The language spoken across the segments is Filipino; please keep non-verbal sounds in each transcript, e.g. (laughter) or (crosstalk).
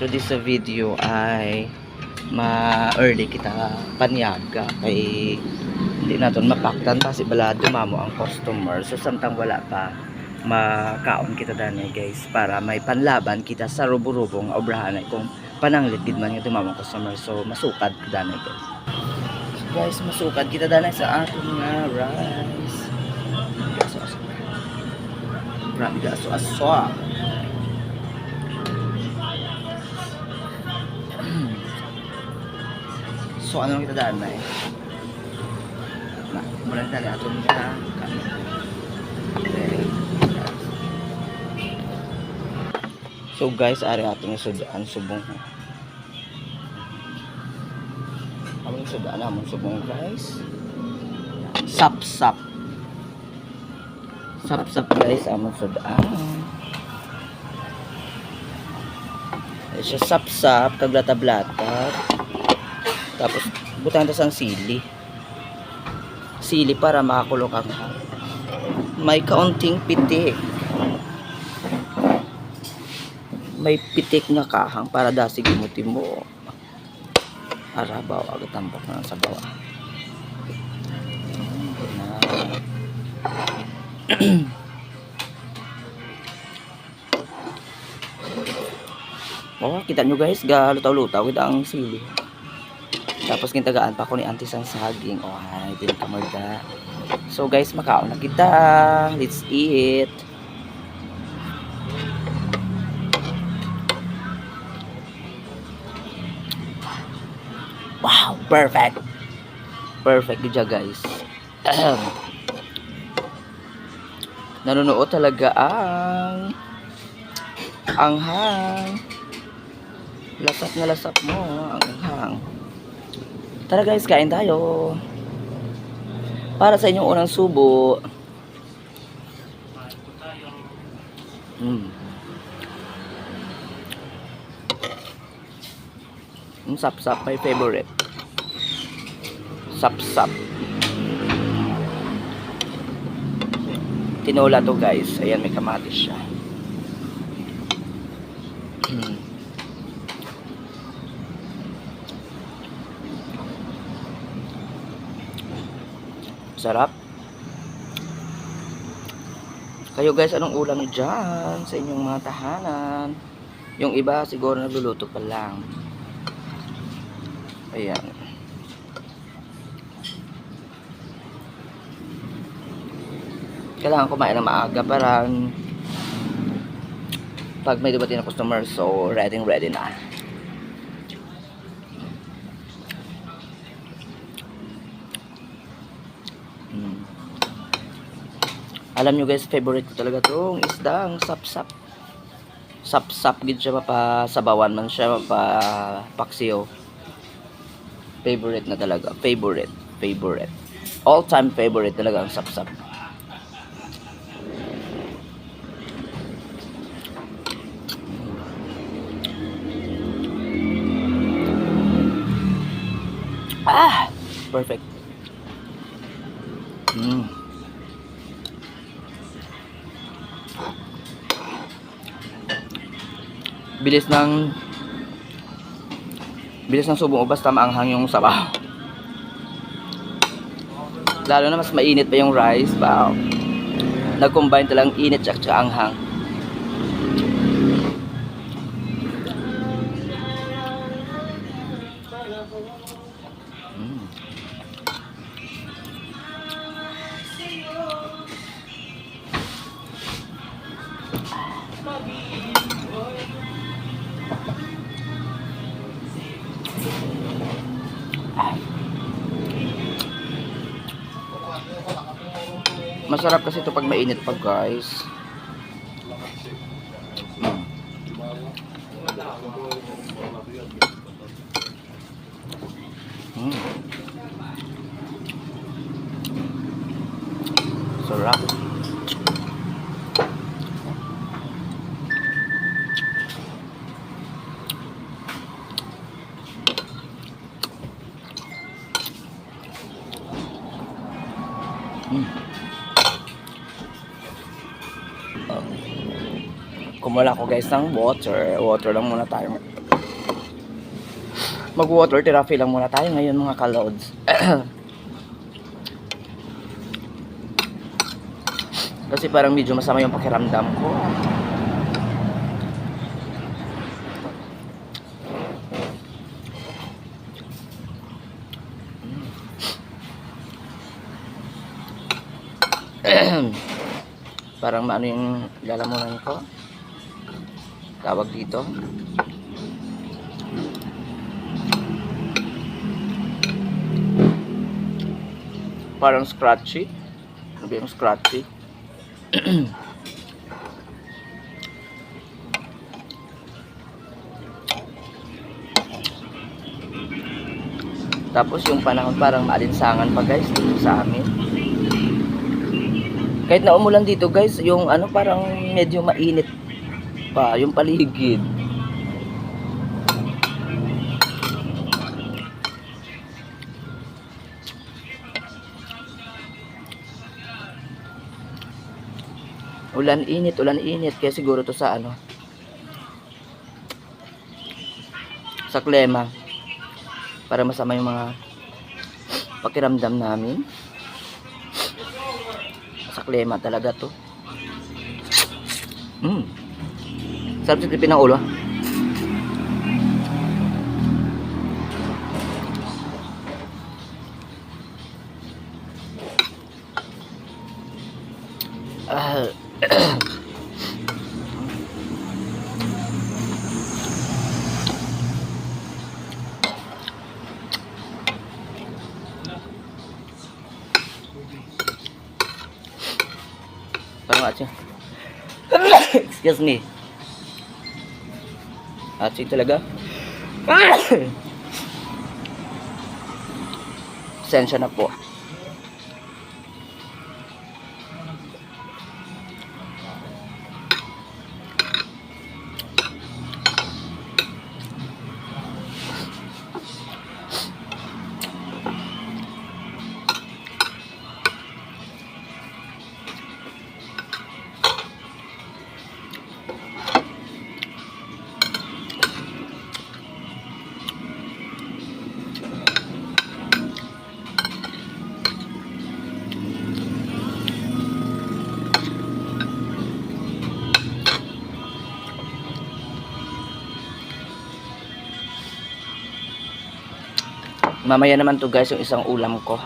today's video ay ma-early kita panyaga kay hindi naton mapaktan kasi bala dumamo ang customer so samtang wala pa makaon kita dani guys para may panlaban kita sa rubo-rubong obrahan ay kung pananglit gid man nga dumamo ang customer so masukad kita dani guys so guys masukad kita dani sa aton nga rice gaso aso grabe gaso aso So ano lang kita daan na eh. Na, mula na daan aton ka. So guys, ari aton yung sudaan subong. Among sudaan among subong guys. Sap sap. Sap sap guys among sudaan. Siya sap sap kaglata-blata. Tapos, butan tas ang sili. Sili para makakulong ang May kaunting pitik. May pitik nga kahang para dasig imuti mo. Arabaw, agad tambak na sa bawa. (clears throat) Oh, kita nyo guys, galutaw-lutaw kita ang sili. Tapos gintagaan pa ko ni auntie sang saging. Oh, ay, din kamarda. So guys, makaon na kita. Let's eat. Wow, perfect. Perfect siya, guys. (clears throat) Nanonood talaga ang anghang. Lasap na lasap mo ang anghang. Tara guys, kain tayo. Para sa inyong unang subo. Mm. Yung sap-sap, my favorite. Sap-sap. Tinola to guys. Ayan, may kamatis siya. Sarap. Kayo guys, anong ulam nyo dyan sa inyong mga tahanan? Yung iba siguro nagluluto pa lang. Ayan. Kailangan kumain ng maaga para pag may dumating na customer, so ready ready na. Mm. Alam nyo guys, favorite ko talaga tong isdang sap-sap. Sap-sap gid siya mapasabawan man siya mapa paksiyo. Favorite na talaga. Favorite. Favorite. All time favorite talaga ang sap-sap. Ah! Perfect. Bilis ng bilis ng subong ubas tama ang yung sabaw. Lalo na mas mainit pa yung rice. Wow. Nag-combine talang init at saka anghang. Masarap kasi ito pag mainit pa guys. Mm. Mm. Sarap. Mm. Kumula ko guys ng water. Water lang muna tayo. Mag-water therapy lang muna tayo ngayon mga kalods. (clears throat) Kasi parang medyo masama yung pakiramdam ko. (clears throat) parang maano yung lalamunan ko. Tawag dito. Parang scratchy. Ano ba yung scratchy? Tapos yung panahon parang maalinsangan pa guys dito sa amin. Kahit na umulan dito guys, yung ano parang medyo mainit pa yung paligid. Ulan init, ulan init kaya siguro to sa ano sa klema para masama yung mga pakiramdam namin sa klema talaga to mm. Sarap sa tipin ng ulo ah. (coughs) Parang atsi. (coughs) Excuse me. Atsi talaga. (coughs) Sensya na po. Mamaya naman to guys yung isang ulam ko.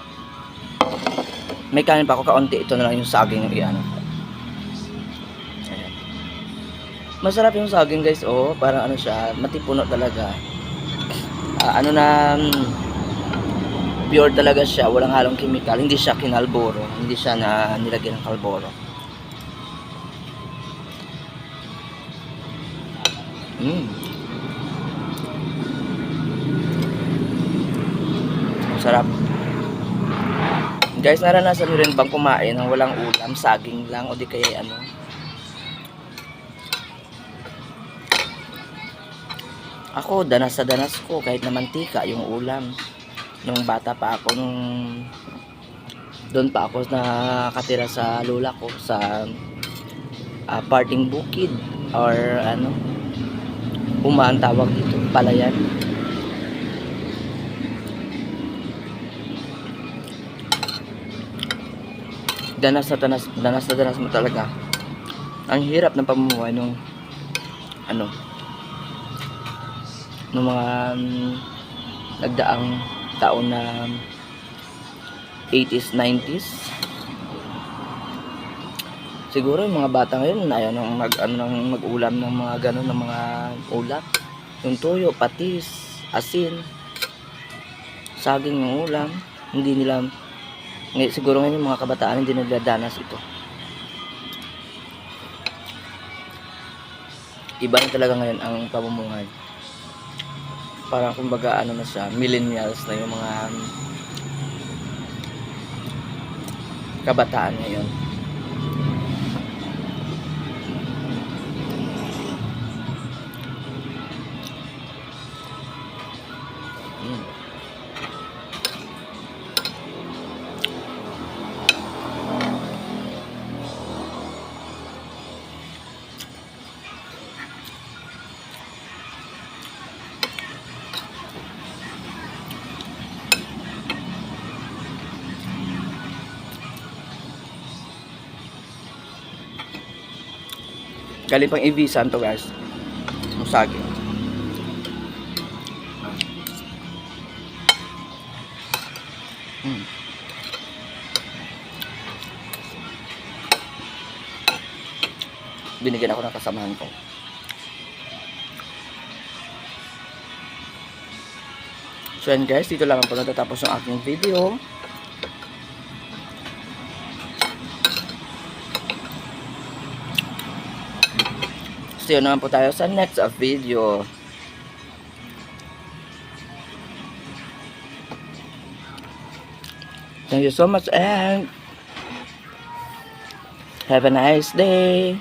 May kanin pa ako kaunti. Ito na lang yung saging yung iyan. Masarap yung saging guys. Oh, parang ano siya. Matipuno talaga. Ah, ano na mm, pure talaga siya. Walang halong chemical. Hindi siya kinalboro. Hindi siya na nilagyan ng kalboro. Mm. Sarap. Guys, naranasan nyo rin bang kumain ng walang ulam, saging lang, o di kaya ano? Ako, danas sa danas ko, kahit na mantika, yung ulam. Nung bata pa ako, nung doon pa ako nakatira sa lola ko, sa ah, parting bukid, or ano, umaan tawag dito, palayan. Danas na danas, danas na danas mo talaga. Ang hirap ng pamumuhay nung ano nung mga mm, nagdaang taon na 80s, 90s. Siguro yung mga bata ngayon ayaw nang mag ano nang mag-ulam ng mga ganun ng mga ulam. Yung tuyo, patis, asin, saging yung ulam. Hindi nila ngay siguro ngayon yung mga kabataan hindi nagladanas ito. Iba na talaga ngayon ang pamumuhay. Parang kumbaga ano na siya, millennials na yung mga kabataan ngayon. Galing pang Ibisan to guys. Musagi. Mm. Binigyan ako ng kasamahan ko. So guys, dito lang po natatapos ang aking video. See you naman po tayo sa next video. Thank you so much and have a nice day.